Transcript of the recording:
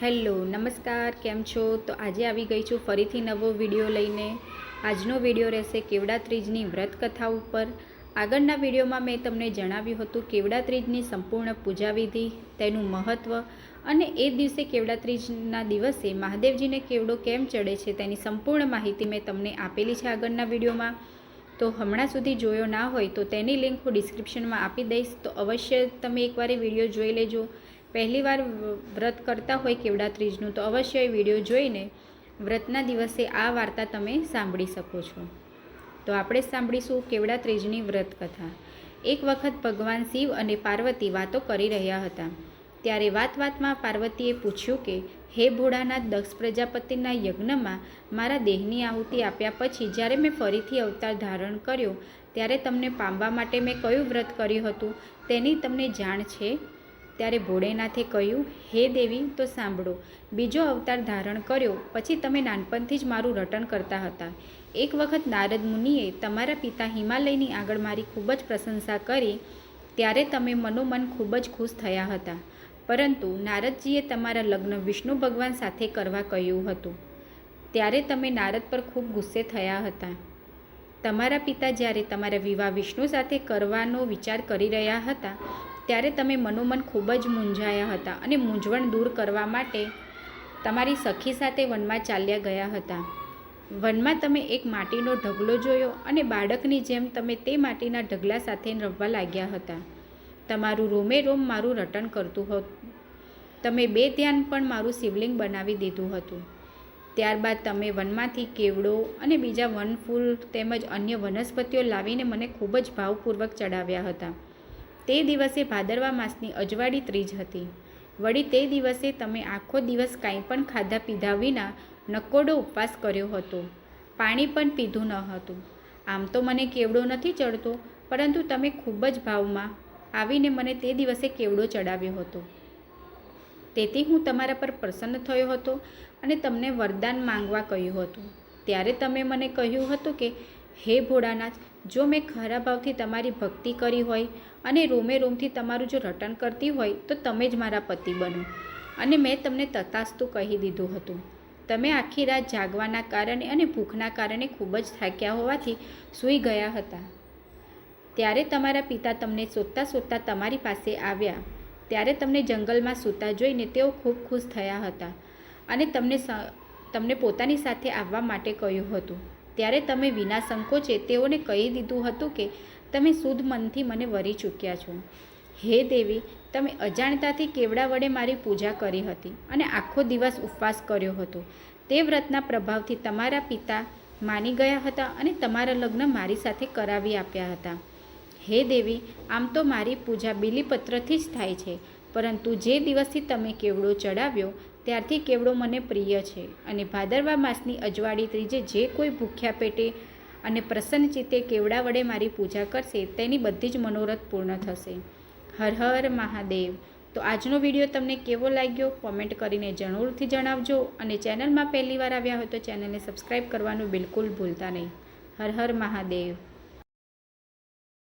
Hello, નમસ્કાર, કેમ છો? તો આજે આવી ગઈ છું ફરીથી નવો વીડિયો લઈને. આજનો વીડિયો રહેશે કેવડા ત્રીજની વ્રત કથા ઉપર. આગળના વિડીયોમાં મેં તમને જણાવ્યું હતું કેવડા ત્રીજની સંપૂર્ણ પૂજા વિધિ તેનું મહત્ત્વ અને એ દિવસે કેવડા ત્રીજના દિવસે મહાદેવજીને કેવડો કેમ ચડે છે તેની સંપૂર્ણ માહિતી મેં તમને આપેલી છે આગળના વિડીયોમાં. તો હમણાં સુધી જોયો ના હોય તો તેની લિંક હું ડિસ્ક્રિપ્શનમાં આપી દઈશ. તો અવશ્ય તમે એકવાર વીડિયો જોઈ લેજો. પહેલીવાર વ્રત કરતા હોય કેવડા ત્રીજનું તો અવશ્ય એ વીડિયો જોઈને વ્રતના દિવસે આ વાર્તા તમે સાંભળી શકો છો. તો આપણે સાંભળીશું કેવડા ત્રીજની વ્રત કથા એક વખત ભગવાન શિવ અને પાર્વતી વાતો કરી રહ્યા હતા. ત્યારે વાત વાતમાં પાર્વતીએ પૂછ્યું કે, હે ભોળાનાથ, દક્ષ પ્રજાપતિના યજ્ઞમાં મારા દેહની આહુતિ આપ્યા પછી જ્યારે મેં ફરીથી અવતાર ધારણ કર્યો, ત્યારે તમને પામવા માટે મેં કયું વ્રત કર્યું હતું? તેની તમને જાણ છે? ત્યારે ભોળેનાથે કહ્યું, હે દેવી, તો સાંભળો. બીજો અવતાર ધારણ કર્યો, પછી તમે નાનપણથી જ મારું રટણ કરતા હતા. એક વખત નારદ મુનિએ તમારા પિતા હિમાલયની આગળ મારી ખૂબ જ પ્રશંસા કરી, ત્યારે તમે મનોમન ખૂબ જ ખુશ થયા હતા. પરંતુ નારદજીએ તમારા લગ્ન વિષ્ણુ ભગવાન સાથે કરવા કહ્યું હતું. ત્યારે તમે નારદ પર ખૂબ ગુસ્સે થયા હતા. તમારા પિતા જ્યારે તમારા વિવાહ વિષ્ણુ સાથે કરવાનો વિચાર કરી રહ્યા હતા ત્યારે તમે મનોમન ખૂબ જ મૂંઝાયા હતા અને મૂંઝવણ દૂર કરવા માટે તમારી સખી સાથે વનમાં ચાલ્યા ગયા હતા. વનમાં તમે એક માટીનો ઢગલો જોયો અને બાળકની જેમ તમે તે માટીના ઢગલા સાથે રમવા લાગ્યા હતા. તમારું રોમે રોમ મારું રટણ કરતું હતું. તમે બે ધ્યાન પણ મારું શિવલિંગ બનાવી દીધું હતું. ત્યારબાદ તમે વનમાંથી કેવડો અને બીજા વનફૂલ તેમજ અન્ય વનસ્પતિઓ લાવીને મને ખૂબ જ ભાવપૂર્વક ચડાવ્યા હતા. તે દિવસે ભાદરવા માસની અજવાળી ત્રીજ હતી. વળી તે દિવસે તમે આખો દિવસ કાંઈ પણ ખાધા પીધા વિના નકોડો ઉપવાસ કર્યો હતો. પાણી પણ પીધું ન હતું. આમ તો મને કેવડો નથી ચડતો, પરંતુ તમે ખૂબ જ ભાવમાં આવીને મને તે દિવસે કેવડો ચડાવ્યો હતો. તેથી હું તમારા પર પ્રસન્ન થયો હતો અને તમને વરદાન માંગવા કહ્યું હતું. ત્યારે તમે મને કહ્યું હતું કે હે ભોળાનાથ, જો મેં ખરા ભાવથી તમારી ભક્તિ કરી હોય અને રોમે રોમથી તમારું જો રટણ કરતી હોય, તો તમે જ મારા પતિ બનો. અને મેં તમને તથાસ્તુ કહી દીધું હતું. તમે આખી રાત જાગવાના કારણે અને ભૂખના કારણે ખૂબ જ થાક્યા હોવાથી સૂઈ ગયા હતા. ત્યારે તમારા પિતા તમને શોધતા શોધતા તમારી પાસે આવ્યા. ત્યારે તમને જંગલમાં સૂતા જોઈને તેઓ ખૂબ ખુશ થયા હતા અને તમને તમને પોતાની સાથે આવવા માટે કહ્યું હતું. ત્યારે તમે વિના સંકોચે તેઓને કહી દીધું હતું કે તમે શુદ્ધ મનથી મને વરી ચૂક્યા છો. હે દેવી, તમે અજાણતાથી કેવડા વડે મારી પૂજા કરી હતી અને આખો દિવસ ઉપવાસ કર્યો હતો. તે વ્રતના પ્રભાવથી તમારા પિતા માની ગયા હતા અને તમારા લગ્ન મારી સાથે કરાવી આપ્યા હતા. હે દેવી, આમ તો મારી પૂજા બીલીપત્રથી જ થાય છે, પરંતુ જે દિવસથી તમે કેવડો ચડાવ્યો, ત્યારથી કેવડો મને પ્રિય છે. અને ભાદરવા માસની અજવાળી ત્રીજે જે કોઈ ભૂખ્યા પેટે અને પ્રસન્ન ચિત્તે કેવડા વડે મારી પૂજા કરશે, તેની બધી જ મનોરથ પૂર્ણ થશે. હર હર મહાદેવ. તો આજનો વીડિયો તમને કેવો લાગ્યો, કોમેન્ટ કરીને જરૂરથી જણાવજો. અને ચેનલમાં પહેલીવાર આવ્યા હોય તો ચેનલને સબસ્ક્રાઈબ કરવાનું બિલકુલ ભૂલતા નહીં. હર હર મહાદેવ.